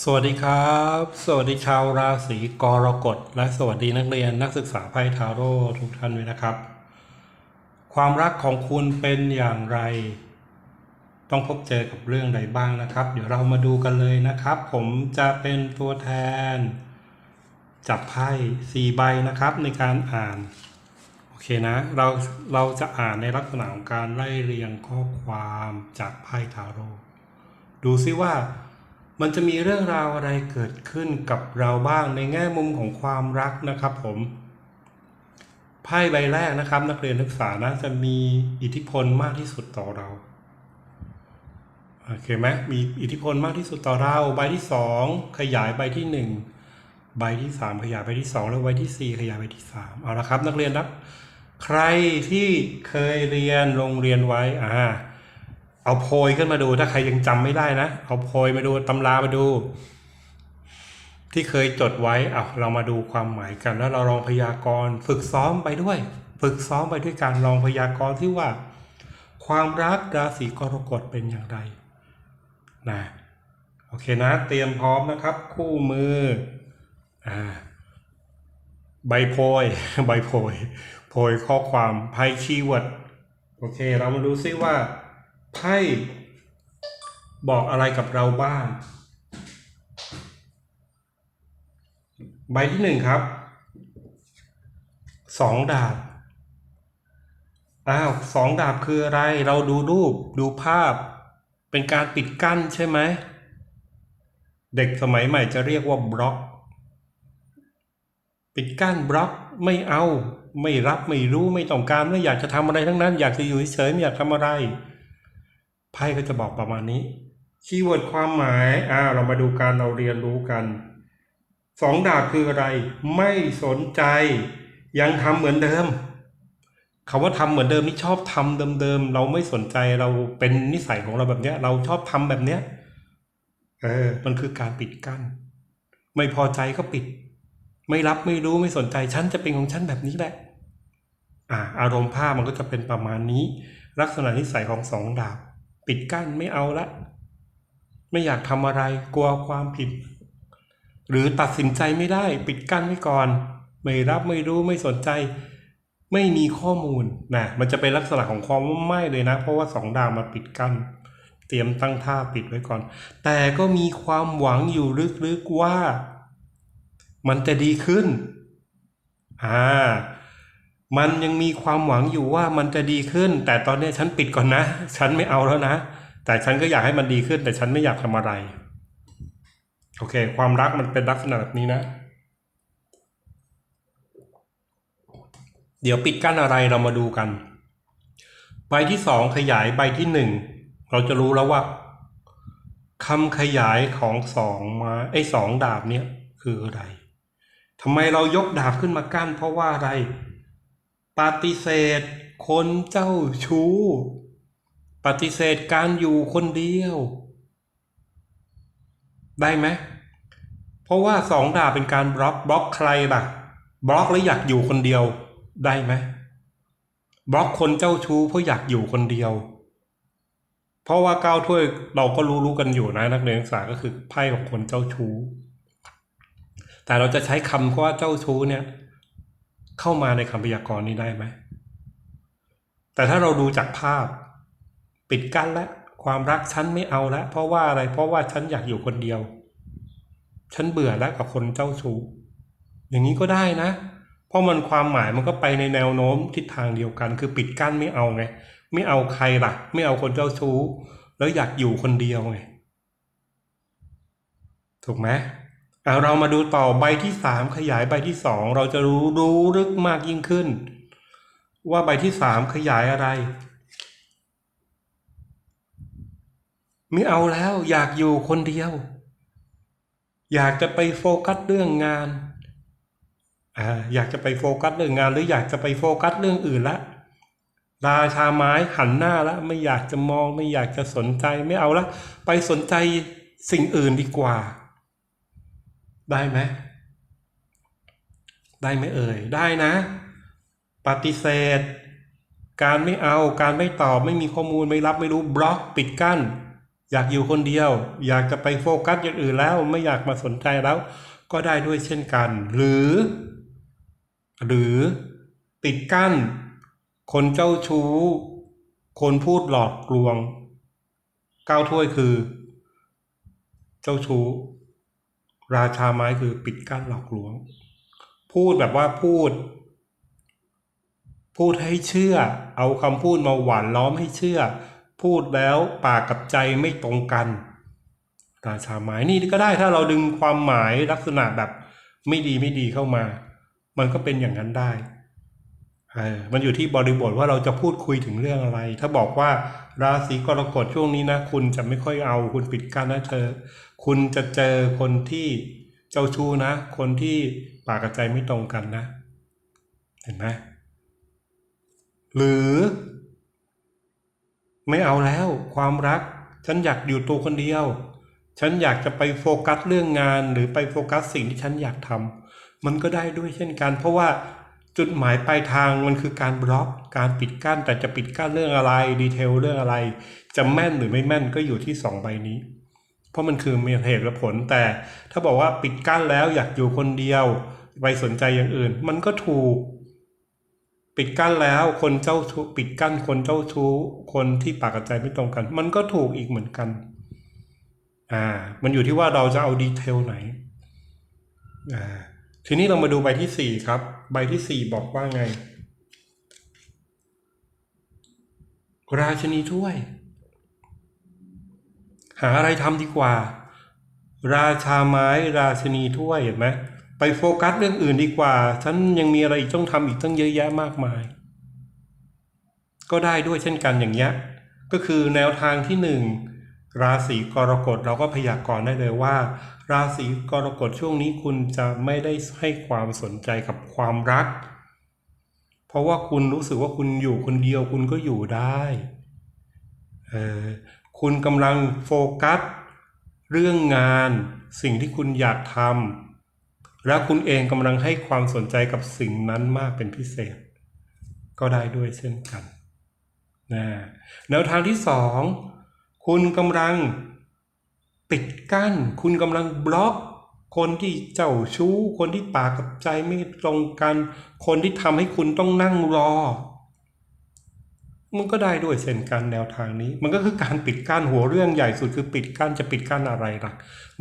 สวัสดีครับ สวัสดีชาวราศีกรกฎ และสวัสดีนักเรียนนักศึกษาไพ่ทาโร่ทุกท่านด้วยนะครับ ความรักของคุณเป็นอย่างไร ต้องพบเจอกับเรื่องใดบ้างนะครับ เดี๋ยวเรามาดูกันเลยนะครับ ผมจะเป็นตัวแทน จับไพ่สี่ใบนะครับในการอ่าน โอเคนะ เราเราจะอ่านในลักษณะของการไล่เรียงข้อความจากไพ่ทาโร่ดูซิว่า มันจะมีเรื่องราวอะไรเกิดขึ้นกับเราบ้างในแง่มุมของความรักนะครับผมไพ่ใบแรกนะครับ นักเรียนนักศึกษานะจะมีอิทธิพลมากที่สุดต่อเราโอเคไหมมีอิทธิพลมากที่สุดต่อเราใบที่สองขยายใบที่หนึ่งใบที่สามขยายใบที่สองแล้วใบที่สี่ขยายใบที่สามเอาละครับ นักเรียนนะใครที่เคยเรียนโรงเรียนไว้อ่า เอาโพยขึ้นมาดู ถ้าใครยังจำไม่ได้นะ เอาโพยมาดูตำรามาดู ที่เคยจดไว้เอาเรามาดูความหมายกันแล้วเราลองพยากรณ์ฝึกซ้อมไปด้วย ฝึกซ้อมไปด้วยการลองพยากรณ์ที่ว่า ความรักราศีกรกฎเป็นอย่างไรนะโอเคนะ เตรียมพร้อมนะครับ คู่มืออ่าใบโพยใบโพยโพยข้อความไพ่คีย์เวิร์ดโอเค เรามาดูซิว่า ไพ่บอกอะไรกับเราบ้าง ใบที่หนึ่งครับ สองดาบ อ้าวสองดาบคืออะไร เราดูรูปดูภาพ เป็นการปิดกั้นใช่ไหม เด็กสมัยใหม่จะเรียกว่าบล็อก ปิดกั้นบล็อกไม่เอา ไม่รับไม่รู้ไม่ต้องการไม่อยากจะทำอะไรทั้งนั้น อยากจะอยู่เฉยไม่อยากทำอะไร ไพ่ก็จะบอกประมาณนี้ คีย์เวิร์ดความหมายอ่าเรามาดูการเราเรียนรู้กันสองดาบคืออะไร ไม่สนใจ ยังทำเหมือนเดิมคำว่าทำเหมือนเดิมนี่ชอบทำเดิมๆเราไม่สนใจเราเป็นนิสัยของเราแบบเนี้ย เราชอบทำแบบเนี้ยเออ มันคือการปิดกั้นไม่พอใจก็ปิด ไม่รับไม่รู้ไม่สนใจฉันจะเป็นของฉันแบบนี้แหละ อ่า อารมณ์ภาพมันก็จะเป็นประมาณนี้ ลักษณะนิสัยของสองดาบ ปิดกั้นไม่เอาละ ไม่อยากทำอะไรกลัวความผิด หรือตัดสินใจไม่ได้ ปิดกั้นไว้ก่อน ไม่รับไม่รู้ไม่สนใจ ไม่มีข้อมูลนะมันจะเป็นลักษณะของความไม่เลยนะ เพราะว่าสองดาวมาปิดกั้นเตรียมตั้งท่าปิดไว้ก่อน แต่ก็มีความหวังอยู่ลึกๆว่า มันจะดีขึ้นอ่า มันยังมีความหวังอยู่ว่ามันจะดีขึ้น แต่ตอนนี้ฉันปิดก่อนนะ ฉันไม่เอาแล้วนะ แต่ฉันก็อยากให้มันดีขึ้น แต่ฉันไม่อยากทำอะไร โอเค ความรักมันเป็นลักษณะแบบนี้นะ เดี๋ยวปิดกั้นอะไรเรามาดูกัน ใบที่สองขยายใบที่หนึ่งเราจะรู้แล้วว่าคำขยายของสองมาไอ้สองดาบเนี่ยคืออะไรทำไมเรายกดาบขึ้นมากั้นเพราะว่าอะไร ปฏิเสธ คนเจ้าชู้ ปฏิเสธการอยู่คนเดียว ได้ไหมเพราะว่าสองดาบเป็นการบล็อกบล็อกใครล่ะ บล็อกแล้วอยากอยู่คนเดียวได้ไหมบล็อกคนเจ้าชู้เพราะอยากอยู่คนเดียว เพราะว่าก้าวถ้วยเราก็รู้รู้กันอยู่นะนักเรียนนักศึกษาก็คือไพ่ของคนเจ้าชู้ แต่เราจะใช้คำว่าเจ้าชู้เนี่ย เข้ามาในคำพยากรณ์นี้ได้ไหม แต่ถ้าเราดูจากภาพ ปิดกั้นและความรักฉันไม่เอาแล้วเพราะว่าอะไรเพราะว่าฉันอยากอยู่คนเดียว ฉันเบื่อแล้วกับคนเจ้าชู้อย่างนี้ก็ได้นะ เพราะมันความหมายมันก็ไปในแนวโน้มทิศทางเดียวกัน คือปิดกั้นไม่เอาไง ไม่เอาใครล่ะ ไม่เอาคนเจ้าชู้ แล้วอยากอยู่คนเดียวไง ถูกไหม เอาเรามาดูต่อใบที่สามขยายใบที่สองเราจะรู้รู้ลึกมากยิ่งขึ้น ว่าใบที่สามขยายอะไร ไม่เอาแล้วอยากอยู่คนเดียว อยากจะไปโฟกัสเรื่องงานอ่าอยากจะไปโฟกัสเรื่องงาน หรืออยากจะไปโฟกัสเรื่องอื่นละราชาไม้หันหน้าแล้วไม่อยากจะมองไม่อยากจะสนใจไม่เอาละไปสนใจสิ่งอื่นดีกว่า ได้ไหมได้ไหมเอ่ย ได้นะ ปฏิเสธ การไม่เอา การไม่ตอบ ไม่มีข้อมูล ไม่รับ ไม่รู้ บล็อก ปิดกั้น อยากอยู่คนเดียว อยากจะไปโฟกัสอย่างอื่นแล้ว ไม่อยากมาสนใจแล้ว ก็ได้ด้วยเช่นกัน หรือ หรือปิดกั้น คนเจ้าชู้ คนพูดหลอกลวง ก้าวถ้วยคือ เจ้าชู้ ราชาไม้คือปิดกั้นหลอกลวง พูดแบบว่าพูด พูดให้เชื่อ เอาคำพูดมาหวานล้อมให้เชื่อ พูดแล้วปากกับใจไม่ตรงกัน ราชาไม้นี่ก็ได้ถ้าเราดึงความหมายลักษณะแบบไม่ดีไม่ดีเข้ามา มันก็เป็นอย่างนั้นได้ มันอยู่ที่บริบทว่าเราจะพูดคุยถึงเรื่องอะไร ถ้าบอกว่าราศีกรกฎช่วงนี้นะ คุณจะไม่ค่อยเอาคุณปิดกั้นนะเธอ คุณจะเจอคนที่เจ้าชู้นะ คนที่ปากกับใจไม่ตรงกันนะ เห็นไหมหรือ ไม่เอาแล้วความรัก ฉันอยากอยู่ตัวคนเดียว ฉันอยากจะไปโฟกัสเรื่องงาน หรือไปโฟกัสสิ่งที่ฉันอยากทำมันก็ได้ด้วยเช่นกัน เพราะว่า จุดหมายปลายทางมันคือการบล็อกการปิดกั้นแต่จะปิดกั้นเรื่องอะไรดีเทลเรื่องอะไร จะแม่นหรือไม่แม่นก็อยู่ที่สองใบนี้ เพราะมันคือมีเหตุและผลแต่ถ้าบอกว่าปิดกั้นแล้วอยากอยู่คนเดียวไปสนใจอย่างอื่น มันก็ถูก ปิดกั้นแล้วคนเจ้าชู้ปิดกั้นคนเจ้าชู้คนที่ปากกับใจไม่ตรงกัน มันก็ถูกอีกเหมือนกันอ่ามันอยู่ที่ว่าเราจะเอาดีเทลไหนอ่าทีนี้เรามาดูใบที่สี่ครับ ใบที่สี่บอกว่าไง ราชนีถ้วย หาอะไรทำดีกว่า ราชาไม้ราชนีถ้วยเห็นไหมไปโฟกัสเรื่องอื่นดีกว่า ฉันยังมีอะไรอีกต้องทำอีกตั้งเยอะแยะมากมาย ก็ได้ด้วยเช่นกันอย่างเงี้ยก็คือแนวทางที่หนึ่ง ราศีกรกฎเราก็พยากรณ์ได้เลยว่า ราศีกรกฎช่วงนี้คุณจะไม่ได้ให้ความสนใจกับความรัก เพราะว่าคุณรู้สึกว่าคุณอยู่คนเดียวคุณก็อยู่ได้เออคุณกำลังโฟกัส เรื่องงานสิ่งที่คุณอยากทำและคุณเองกำลังให้ความสนใจกับสิ่งนั้นมากเป็นพิเศษ ก็ได้ด้วยเช่นกันนะแนวทางที่สอง คุณกำลังปิดกั้น คุณกำลังบล็อก คนที่เจ้าชู้ คนที่ปากกับใจไม่ตรงกัน คนที่ทำให้คุณต้องนั่งรอ มันก็ได้ด้วยเช่นกันแนวทางนี้ มันก็คือการปิดกั้นหัวเรื่องใหญ่สุดคือปิดกั้นจะปิดกั้นอะไรล่ะ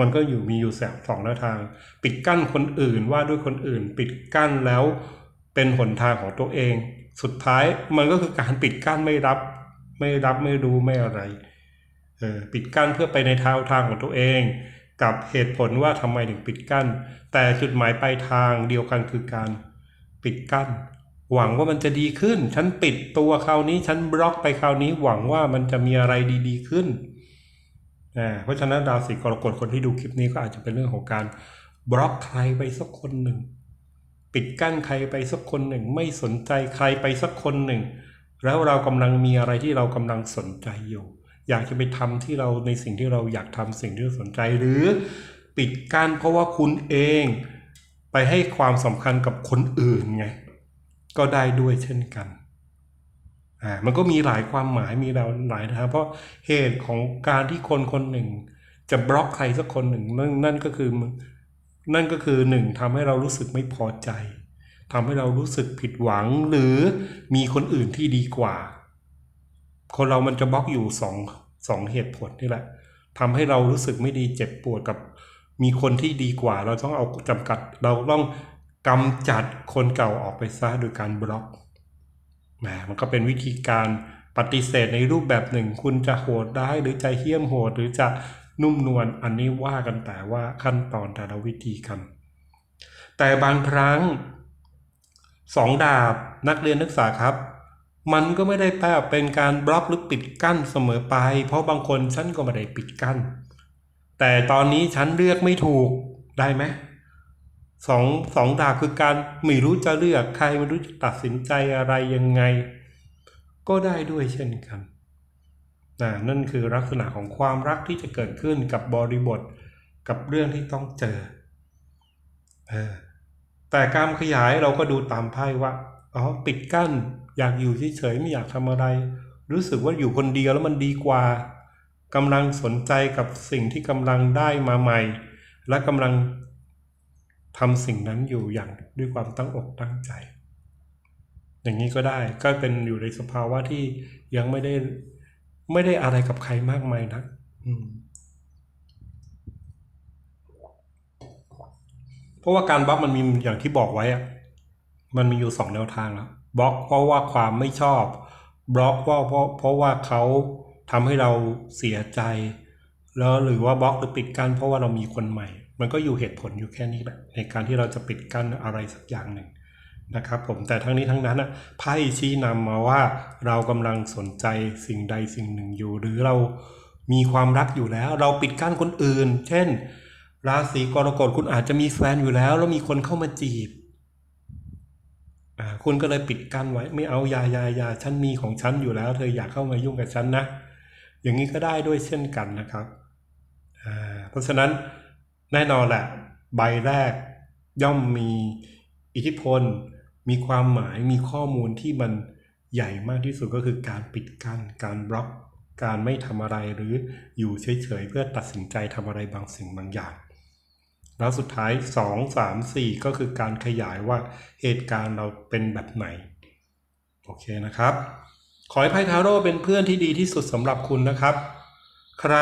มันก็อยู่มีอยู่แสบสองแนวทาง ปิดกั้นคนอื่นว่าด้วยคนอื่น ปิดกั้นแล้วเป็นหนทางของตัวเอง สุดท้ายมันก็คือการปิดกั้นไม่รับ ไม่รับไม่รู้ไม่อะไร ปิดกั้นเพื่อไปในทางทางของตัวเอง กับเหตุผลว่าทำไมถึงปิดกั้น แต่จุดหมายปลายทางเดียวกันคือการปิดกั้น หวังว่ามันจะดีขึ้น ฉันปิดตัวคราวนี้ฉันบล็อกไปคราวนี้หวังว่ามันจะมีอะไรดี ๆขึ้นอ่าเพราะฉะนั้นดาวสิกรกฎคนที่ดูคลิปนี้ก็อาจจะเป็นเรื่องของการบล็อกใครไปสักคนหนึ่ง ปิดกั้นใครไปสักคนหนึ่ง ไม่สนใจใครไปสักคนหนึ่ง แล้วเรากำลังมีอะไรที่เรากำลังสนใจอยู่ อยากจะไปทำที่เราในสิ่งที่เราอยากทำสิ่งที่เราสนใจ หรือปิดกั้นเพราะว่าคุณเองไปให้ความสำคัญกับคนอื่นไงก็ได้ด้วยเช่นกันอ่ามันก็มีหลายความหมายมีเราหลายนะครับเพราะเหตุของการที่คนคนหนึ่ง จะบล็อกใครสักคนหนึ่งนั่นนั่นก็คือนั่นก็คือหนึ่งทำให้เรารู้สึกไม่พอใจทำให้เรารู้สึกผิดหวังหรือมีคนอื่นที่ดีกว่า คนเรามันจะบล็อกอยู่สองสองเหตุผลนี่แหละทำให้เรารู้สึกไม่ดีเจ็บปวดกับ มีคนที่ดีกว่า เราต้องเอาจำกัด เราต้องกำจัดคนเก่าออกไปซะโดยการบล็อกแหมมันก็เป็นวิธีการปฏิเสธในรูปแบบหนึ่ง คุณจะโหดได้หรือจะเหี้ยมโหด หรือจะนุ่มนวลอันนี้ว่ากันแต่ว่าขั้นตอนแต่ละวิธีกัน แต่บางครั้งสองดาบนักเรียนนักศึกษาครับ มันก็ไม่ได้แปลเป็นการบล็อกหรือปิดกั้นเสมอไป เพราะบางคนฉันก็ไม่ได้ปิดกั้น แต่ตอนนี้ฉันเลือกไม่ถูกได้ไหมสองสองดาบคือการไม่รู้จะเลือกใครไม่รู้จะตัดสินใจอะไรยังไง ก็ได้ด้วยเช่นกันนะนั่นคือลักษณะของความรักที่จะเกิดขึ้นกับบริบทกับเรื่องที่ต้องเจอเออแต่การขยายเราก็ดูตามไพ่ว่าอ๋อปิดกั้น อยากอยู่เฉยๆไม่อยากทำอะไร รู้สึกว่าอยู่คนเดียวแล้วมันดีกว่ากำลังสนใจกับสิ่งที่กำลังได้มาใหม่ และกำลังทำสิ่งนั้นอยู่อย่างด้วยความตั้งอกตั้งใจ อย่างนี้ก็ได้ก็เป็นอยู่ในสภาวะที่ยังไม่ได้ไม่ได้อะไรกับใครมากมายนักเพราะว่าการบล็อกมันมีอย่างที่บอกไว้อะมันมีอยู่สองแนวทางแล้ว บล็อกเพราะว่าความไม่ชอบ บล็อกว่าเพราะเพราะว่าเขาทำให้เราเสียใจ แล้วหรือว่าบล็อกหรือปิดกั้นเพราะว่าเรามีคนใหม่ มันก็อยู่เหตุผลอยู่แค่นี้แหละในการที่เราจะปิดกั้นอะไรสักอย่างหนึ่งนะครับผมแต่ทั้งนี้ทั้งนั้นอะไพ่ชี้นำมาว่าเรากำลังสนใจสิ่งใดสิ่งหนึ่งอยู่ หรือเรามีความรักอยู่แล้ว เราปิดกั้นคนอื่น เช่น ราศีกรกฎคุณอาจจะมีแฟนอยู่แล้ว แล้วมีคนเข้ามาจีบ คุณก็เลยปิดกั้นไว้ ไม่เอายายายาฉันมีของฉันอยู่แล้ว เธออยากเข้ามายุ่งกับฉันนะ อย่างนี้ก็ได้ด้วยเช่นกันนะครับ เพราะฉะนั้นแน่นอนแหละ ใบแรกย่อมมีอิทธิพล มีความหมายมีข้อมูลที่มันใหญ่มากที่สุดก็คือการปิดกั้นการบล็อก การไม่ทำอะไรหรืออยู่เฉยๆเพื่อตัดสินใจทำอะไรบางสิ่งบางอย่าง แล้วสุดท้าย 2 3 4 ก็คือการขยายว่าเหตุการณ์เราเป็นแบบไหน โอเคนะครับ ขอให้ไพทาโร่เป็นเพื่อนที่ดีที่สุดสำหรับคุณนะครับ ใคร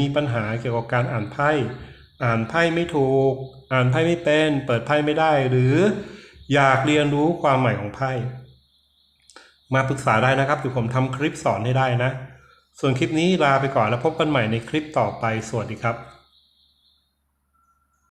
มีปัญหาเกี่ยวกับการอ่านไพ่ อ่านไพ่ไม่ถูก อ่านไพ่ไม่เป็น เปิดไพ่ไม่ได้ หรืออยากเรียนรู้ความหมายของไพ่มาปรึกษาได้นะครับเดี๋ยวผมทำคลิปสอนให้ได้นะ ส่วนคลิปนี้ลาไปก่อนแล้วพบกันใหม่ในคลิปต่อไป สวัสดีครับ